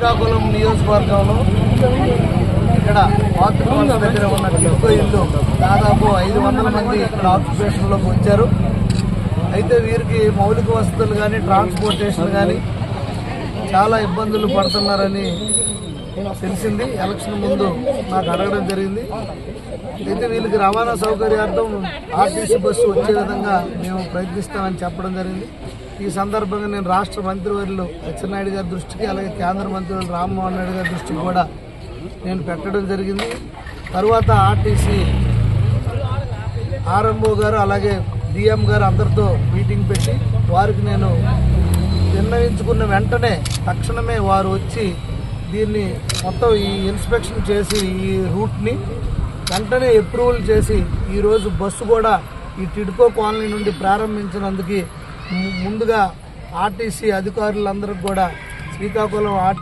శ్రీకాకుళం నియోజకవర్గంలో ఇక్కడ ఆక్యుపెన్స్ దగ్గర ఉన్న టిక్కో ఇల్లు దాదాపు ఐదు వందల మంది ఇక్కడ ఆక్యుపేషన్లోకి వచ్చారు. అయితే వీరికి మౌలిక వసతులు కానీ ట్రాన్స్పోర్టేషన్ కానీ చాలా ఇబ్బందులు పడుతున్నారని తెలిసింది. ఎలక్షన్ ముందు నాకు అడగడం జరిగింది. అయితే వీళ్ళకి రవాణా సౌకర్యార్థం ఆర్టీసీ బస్సు వచ్చే విధంగా మేము ప్రయత్నిస్తామని చెప్పడం జరిగింది. ఈ సందర్భంగా నేను రాష్ట్ర మంత్రివర్యులు అచ్చెన్నాయుడు గారి దృష్టికి అలాగే కేంద్ర మంత్రివర్యులు రామ్మోహన్ నాయుడు గారి దృష్టికి కూడా నేను పెట్టడం జరిగింది. తరువాత ఆర్టీసీ ఆర్ఎంఓ గారు అలాగే డిఎం గారు అందరితో మీటింగ్ పెట్టి వారికి నేను నిర్ణయించుకున్న వెంటనే తక్షణమే వారు వచ్చి దీన్ని మొత్తం ఈ ఇన్స్పెక్షన్ చేసి ఈ రూట్ని వెంటనే అప్రూవల్ చేసి ఈరోజు బస్సు కూడా ఈ టిడ్కో కాలనీ నుండి ప్రారంభించినందుకు ముందుగా ఆర్టీసీ అధికారులందరికీ కూడా శ్రీకాకుళం ఆర్టీ